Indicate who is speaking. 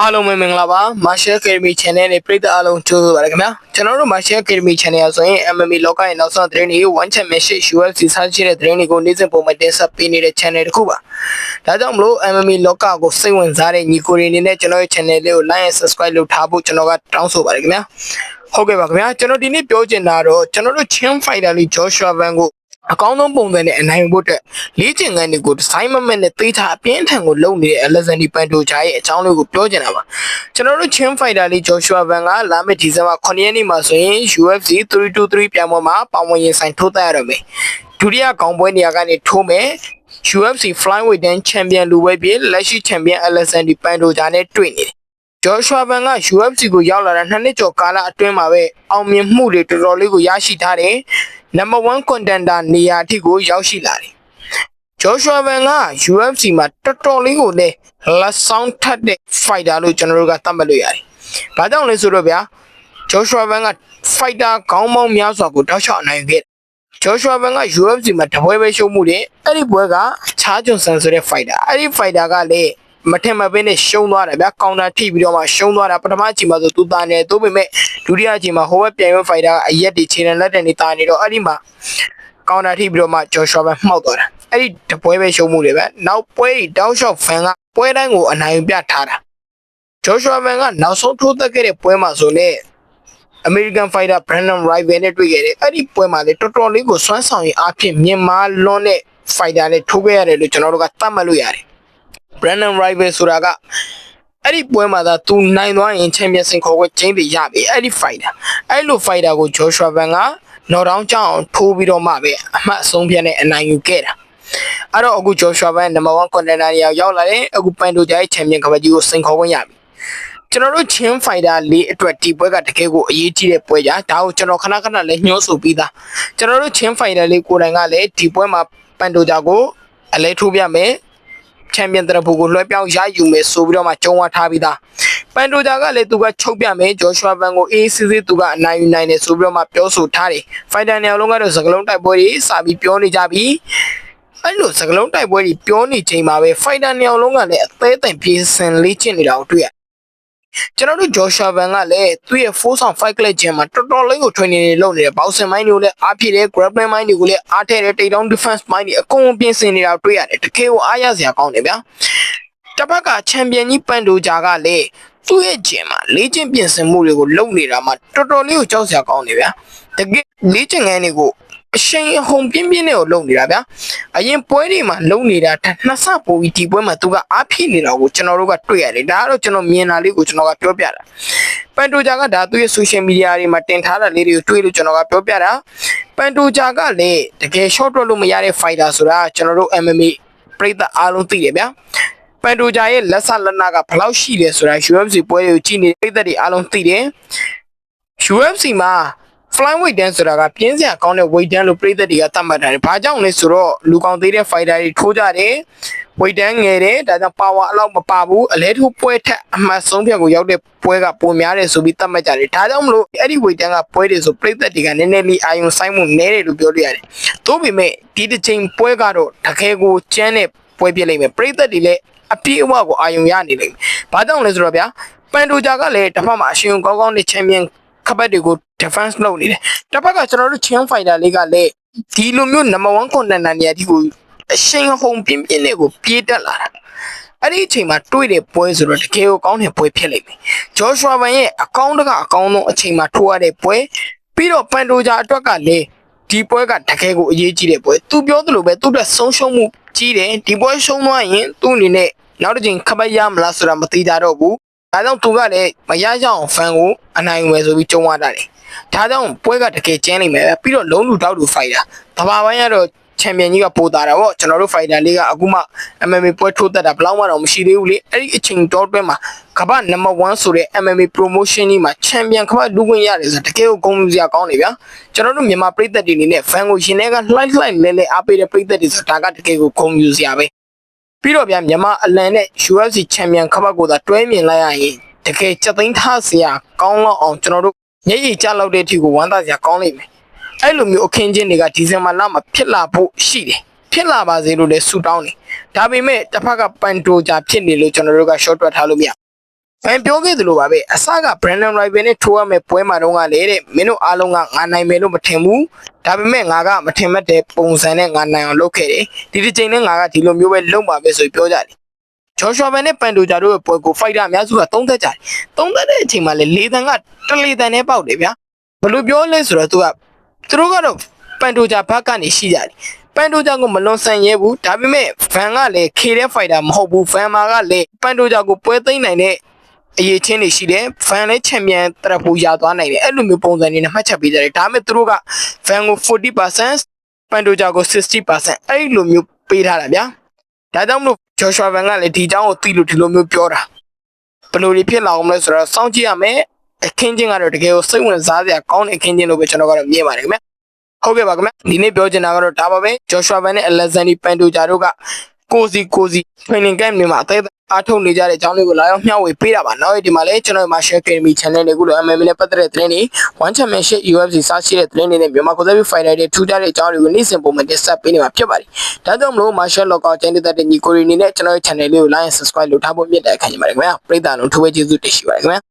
Speaker 1: အားလုံးပဲမင်္ဂလာပါ Martial Academy Channel နဲ့ပရိသတ်အားလုံးကြိုဆိုပါရခင်ဗျာကျွန်တော်တို့ Martial Academy Channel ဆိုရင် MMA လောကရဲ့နောက်ဆုံးသတင်းတွေ One Championship UFC စသဖြင့်တဲ့သတင်းတွေကိုနေ့စဉ်ပုံမှန်တင်ဆက်ပေးနေတဲ့ channel တစ်ခုပါဒါကြောင့်မလို့ MMA လောကကိုစိတ်ဝင်စားတဲ့ညီကိုတွေအနေနဲ့ကျွန်တော်ရဲ့ channel လေးကို like and subscribe လုပ်ထားဖို့ကျွန်တော်ကတောင်းဆိုပါရခင်ဗျာဟုတ်ကဲ့ပါခင်ဗျာကျွန်တော်ဒီနေ့ပြောချင်တာတော့ကျွန်တော်တို့ Chin Fighter လေး Joshua Van ကို အကောင်းဆုံးပုံစံနဲ့အနိုင်ဖို့အတွက်လေ့ကျင့်ခန်းတွေကိုဒီဇိုင်းမမက်နဲ့သေးချာအပြင်းထန်ကိုလုပ်နေတဲ့ Alexander Pantoja ရဲ့အကြောင်းလေးကိုပြောချင်တာပါကျွန်တော်တို့ Chin Fighter လေး Joshua Van ကလာမယ့်ဒီဇင်ဘာ9ရက်နေ့မှာဆိုရင် UFC 323ပြိုင်ပွဲမှာပါဝင်ရင်ဆိုင်ထိုးသက်ရတော့မယ်ဒုတိယကောင်ပွဲနေရာကနေထိုးမယ် UFC Flyweight တန်း Champion လူပဲဖြစ်လက်ရှိ Champion Alexander Pantoja နဲ့တွေ့နေတယ် Joshua Van က UFC ကိုရောက်လာတာနှစ်နှစ်ကျော်ကာလအတွင်းမှာပဲအောင်မြင်မှုတွေတော်တော်လေးကိုရရှိထားတယ်။ Number 1 contender နေရာအထိကိုရောက်ရှိလာတယ်။ Joshua Van က UFC မှာတော်တော်လေးကိုလည်းလက်ဆောင်ထပ်တဲ့ fighter လို့ကျွန်တော်တို့ကသတ်မှတ်လို့ရတယ်။ဘာကြောင့်လဲဆိုတော့ဗျာ Joshua Van က fighter ခေါင်းပေါင်းများစွာကိုတောက်လျှောက်အနိုင်ခဲ့တယ်။ Joshua Van က UFC မှာတပွဲပဲရှုံးမှုတယ်။အဲ့ဒီပွဲကချားဂျွန်ဆန်ဆိုတဲ့ fighter ။အဲ့ဒီ fighter ကလည်း မထင်မပင်းနဲ့ရှုံးသွားတယ်ဗျာကောင်တာထိပြီးတော့မှရှုံးသွားတာပထမအချိန်မှာဆိုသူတာနေတယ်သို့ပေမဲ့ဒုတိယအချိန်မှာဟိုဘက်ပြန်ရွက်ဖိုက်တာကအရက်တွေခြေနဲ့လက်တွေနေတာနေတော့အဲ့ဒီမှာကောင်တာထိပြီးတော့မှဂျော်ရှွာပဲမှောက်သွားတာအဲ့ဒီတပွဲပဲရှုံးမှုတွေပဲနောက်ပွဲတောက်လျှောက်ဖန်ကပွဲတိုင်းကိုအနိုင်ပြထားတာဂျော်ရှွာဘန်ကနောက်ဆုံးထိုးသက်ခဲ့တဲ့ပွဲမှာဆိုလည်း American Fighter Brandon Rival နဲ့တွေ့ခဲ့တယ်အဲ့ဒီပွဲမှာလည်းတော်တော်လေးကိုစွမ်းဆောင်ရည်အဖြစ်မြန်မာလွန်တဲ့ fighter နဲ့ထိုးခဲ့ရတယ်လို့ကျွန်တော်တို့ကသတ်မှတ်လို့ရတယ် Brandon Rival ဆိုတာကအဲ့ဒီပွဲမှာသာသူနိုင်သွားရင်ချန်ပီယံစင်ခေါ်ခွင့်ကျင်းပြီးရပြီအဲ့ဒီ fighter အဲ့လို fighter ကို Joshua Van က knock down ကြောင်းထိုးပြီးတော့မှပဲအမှတ်အဆုံးဖြတ်နဲ့အနိုင်ယူခဲ့တာအဲ့တော့အခု Joshua Van number 1 contender နေရာရောက်လာတယ်အခုပန်တိုဂျာရဲ့ချန်ပီယံကဘာကြီးကိုစင်ခေါ်ခွင့်ရပြီကျွန်တော်တို့ချင်းဖိုင်တာလေးအတွက်ဒီပွဲကတကယ်ကိုအရေးကြီးတဲ့ပွဲကြာဒါကိုကျွန်တော်ခဏခဏလည်းညှိုးဆိုပြီးသားကျွန်တော်တို့ချင်းဖိုင်တာလေးကိုယ်တိုင်ကလည်းဒီပွဲမှာပန်တိုဂျာကိုအလဲထိုးပြမယ် ချန်ပီယံတရဖူကိုလွှဲပြောင်းရယူမယ်ဆိုပြီးတော့မှကြုံဝါထားပြီးသားပန်တိုဂျာကလည်းသူကချုပ်ပြမယ်ဂျော်ရှွာဘန်ကိုအေးစစ်စစ်သူကအနိုင်ယူနိုင်တယ်ဆိုပြီးတော့မှပြောဆိုထားတယ်ဖိုင်တာနေရာလုံးကတော့စကလုံးတိုက်ပွဲတွေစပြီးပြောနေကြပြီအဲ့လိုစကလုံးတိုက်ပွဲတွေပြောနေချိန်မှာပဲဖိုင်တာနေရာလုံးကလည်းအသေးအံပြေးစင်လေးချင်နေတာကိုတွေ့ရ ကျွန်တော်တို့ဂျော်ရှာဗန်ကလည်းသူ့ရဲ့4 sound 5 click ဂျင်မှာတော်တော်လေးကို training တွေလုပ်နေတယ်ဘောက်ဆင်မိုင်းတွေကိုလည်းအားဖြည့်တယ် grappling မိုင်းတွေကိုလည်းအားထည့်တယ် take down defense မိုင်းတွေအကုန်လုံးပြင်ဆင်နေတာကိုတွေ့ရတယ်တကယ်ကိုအားရစရာကောင်းတယ်ဗျာတစ်ဖက်ကချန်ပီယံကြီးပန်တိုဂျာကလည်းသူ့ရဲ့ဂျင်မှာလေ့ကျင့်ပြင်ဆင်မှုတွေကိုလုပ်နေတာမှာတော်တော်လေးကိုကြောက်စရာကောင်းတယ်ဗျာတကယ်လေ့ကျင့်ခန်းတွေကို အရှိန်အဟုန်ပြင်းပြင်းနဲ့ကိုလုပ်နေတာဗျာအရင်ပွဲတွေမှာလုပ်နေတာထက်နှစ်ဆပိုပြီးဒီပွဲမှာသူကအားဖြည့်နေတာကိုကျွန်တော်တို့ကတွေ့ရတယ်ဒါကတော့ကျွန်တော်မြင်တာလေးကိုကျွန်တော်ကပြောပြတာပန်တိုဂျာကဒါသူ့ရဲ့ social media တွေမှာတင်ထားတာလေးတွေကိုတွေ့လို့ကျွန်တော်ကပြောပြတာပန်တိုဂျာကလည်းတကယ် short ထွက်လို့မရတဲ့ fighter ဆိုတာကျွန်တော်တို့ MMA ပြိတ္တအားလုံးသိတယ်ဗျာပန်တိုဂျာရဲ့လက်ဆလက်နာကဘယ်လောက်ရှိတယ်ဆိုတာ UFC ပွဲတွေကိုကြည့်နေပြိတ္တတွေအားလုံးသိတယ် UFC မှာ flyweight dance ဆိုတာကပြင်းစရာကောင်းတဲ့ weight dance လို့ပြည်သက်တွေကသတ်မှတ်ထားတယ်။ဘာကြောင့်လဲဆိုတော့လူကောင်သေးတဲ့ fighter တွေထိုးကြတယ်။ weight dance ငယ်တယ်ဒါကြောင့် power အလောက်မပါဘူး။အလဲထိုးပွဲထက်အမှတ်ဆုံးဖြတ်ကိုရောက်တဲ့ပွဲကပုံများတယ်ဆိုပြီးသတ်မှတ်ကြတယ်။ဒါကြောင့်မလို့အဲ့ဒီ weight dance ကပွဲတွေဆိုပြည်သက်တွေကနည်းနည်းလေးအာယုံဆိုင်မှုနည်းတယ်လို့ပြောလို့ရတယ်။သို့ပေမဲ့ဒီတစ်ချိန်ပွဲကတော့တကယ်ကိုကျန်းတဲ့ပွဲဖြစ်လိမ့်မယ်။ပြည်သက်တွေလည်းအပြည့်အဝကိုအာယုံရနေလိမ့်မယ်။ဘာကြောင့်လဲဆိုတော့ဗျာပန်တိုဂျာကလည်းတစ်ဖက်မှာအရှင်ကောင်းကောင်းနဲ့ချန်ပီယံ ခပတ်တွေကို defense လုပ်နေတယ်။တစ်ဖက်ကကျွန်တော်တို့ chain fighter လေးကလည်းဒီလိုမျိုး number 1 contender နေရာဒီကိုအရှင်ဟုန်ပြင်းပြင်းနဲ့ကိုပြေးတက်လာတာ။အဲ့ဒီအချိန်မှာတွေ့တဲ့ပွဲဆိုတော့တကယ်ကိုကောင်းတဲ့ပွဲဖြစ်လိမ့်မယ်။ Joshua Van ရဲ့အကောင့်တကအကောင်းဆုံးအချိန်မှာထိုးရတဲ့ပွဲပြီးတော့ပန်တိုဂျာအတွက်ကလည်းဒီပွဲကတကယ်ကိုအရေးကြီးတဲ့ပွဲ။ तू ပြောသလိုပဲသူ့အတွက်ဆုံးရှုံးမှုကြီးတယ်။ဒီပွဲရှုံးသွားရင်သူ့အနေနဲ့နောက်တစ်ချိန်ခပတ်ရမလားဆိုတာမသိကြတော့ဘူး။ ဒါကြောင့်သူကလည်းမရကြအောင်ဖန်ကိုအနိုင်ဝယ်ဆိုပြီးကြုံရတာတယ်။ဒါကြောင့်ပွဲကတကယ်ကျန်းနေမယ်ပဲပြီးတော့လုံးလူတောက်လူဖိုက်တာ။တဘာပိုင်းကတော့ချန်ပီယံကြီးကပိုတာတာပေါ့ကျွန်တော်တို့ဖိုက်တာလေးကအခုမှ MMA ပွဲထိုးတက်တာဘယ်လောက်မှတော့မရှိသေးဘူးလေအဲ့ဒီအချိန်တော့တွဲမှာကမ္ဘာနံပါတ်1ဆိုတဲ့ MMA promotion ကြီးမှာချန်ပီယံကမ္ဘာလူခွင့်ရတယ်ဆိုတကယ်ကိုဂုဏ်ယူစရာကောင်းနေဗျာကျွန်တော်တို့မြန်မာပြည်သက်တွေအနေနဲ့ fan ကိုရှင်တွေကလှိုက်လှိုက်လဲလဲအားပေးတဲ့ပြည်သက်တွေဆိုတာကတကယ်ကိုဂုဏ်ယူစရာပဲ ပြီးတော့ဗျာမြန်မာအလန်နဲ့ UFC ချန်ပီယံကမ္ဘာကိုသာတွဲမြင်လိုက်ရရင်တကယ်ချက်သိမ်းထားစရာကောင်းတော့အောင်ကျွန်တော်တို့မျက်ရည်ကျလောက်တဲ့အထိကိုဝမ်းသာစရာကောင်းလိမ့်မယ်အဲ့လိုမျိုးအခင်းချင်းတွေကဒီဇင်ဘာလမှာဖြစ်လာဖို့ရှိတယ်ဖြစ်လာပါစေလို့လည်းဆုတောင်းတယ်ဒါပေမဲ့တစ်ဖက်ကပန်တိုဂျာဖြစ်နေလို့ကျွန်တော်တို့က short တွက်ထားလို့မရ ဖန်ပြောခဲ့သလိုပါပဲအစက Brandon Rival နဲ့ထိုးရမယ့်ပွဲမှာတော့ကလေတဲ့မင်းတို့အားလုံးကငါနိုင်မယ်လို့မထင်ဘူးဒါပေမဲ့ငါကမထင်မှတ်တဲ့ပုံစံနဲ့ငါနိုင်အောင်လုပ်ခဲ့တယ်ဒီတစ်ချိန်နဲ့ငါကဒီလိုမျိုးပဲလုပ်မှာပဲဆိုပြီးပြောကြတယ်ဂျော်ရှွာဘန်နဲ့ပန်တိုဂျာတို့ရဲ့ပွဲကိုဖိုက်တာအများစုကသုံးသက်ကြတယ်သုံးသက်တဲ့အချိန်မှာလေလေတန်ကတလေတန်နဲ့ပေါက်တယ်ဗျာဘယ်လိုပြောလဲဆိုတော့သူကသူတို့ကတော့ပန်တိုဂျာဘက်ကနေရှိကြတယ်ပန်တိုဂျာကိုမလွန်ဆန်ရဲဘူးဒါပေမဲ့ဗန်ကလည်းခေတဲ့ဖိုက်တာမဟုတ်ဘူးဗန်မာကလည်းပန်တိုဂျာကိုပွဲသိမ်းနိုင်တဲ့ အရေးချင်းတွေရှိတယ်ဖန်လည်းချန်ပီယံတရဖို့ရသွားနိုင်တယ်အဲ့လိုမျိုးပုံစံတွေနဲ့မှတ်ချက်ပေးကြတယ်ဒါပေမဲ့သူတို့ကဖန်ကို40%ပန်တိုဂျာကို60%အဲ့လိုမျိုးပေးထားတာဗျာဒါကြောင့်မလို့ဂျော်ရှွာဗန်ကလည်းဒီအကြောင်းကိုသိလို့ဒီလိုမျိုးပြောတာဘယ်လိုတွေဖြစ်လာအောင်မလဲဆိုတော့စောင့်ကြည့်ရမယ်အခင်းချင်းကတော့တကယ်ကိုစိတ်ဝင်စားစရာကောင်းတဲ့အခင်းချင်းလို့ပဲကျွန်တော်ကတော့မြင်ပါတယ်ခင်ဗျဟုတ်ကဲ့ပါခင်ဗျဒီနေ့ပြောချင်တာကတော့ဒါပါပဲဂျော်ရှွာဗန်နဲ့အလက်ဇန်ဒီပန်တိုဂျာတို့က ကိုစီကိုစီ training camp တွေမှာအသေးအားထုတ်နေကြတဲ့အကြောင်းလေးကိုလာရောက်မျှဝေပေးတာပါနောက်ဒီမှာလည်းကျွန်တော်မှာ share academy channel တွေကိုလည်း MMA နဲ့ပတ်သက်တဲ့သတင်းတွေ one championship UFC စရှိတဲ့သတင်းတွေနဲ့မြန်မာကိုယ်စားပြု fighter တွေထူးခြားတဲ့အကြောင်းတွေကိုနေ့စဉ်ပုံမှန်တင်ဆက်ပေးနေမှာဖြစ်ပါတယ်ဒါကြောင့်မလို့ martial law ကောကျင်းတဲ့ညီကိုရီနေနဲ့ကျွန်တော်ရဲ့ channel လေးကို like and subscribe လုပ်ထားဖို့မြတ်တဲ့အခါညပါတယ်ခင်ဗျာပရိသတ်လုံးထိုးဝဲကျေးဇူးတင်ရှိပါတယ်ခင်ဗျာ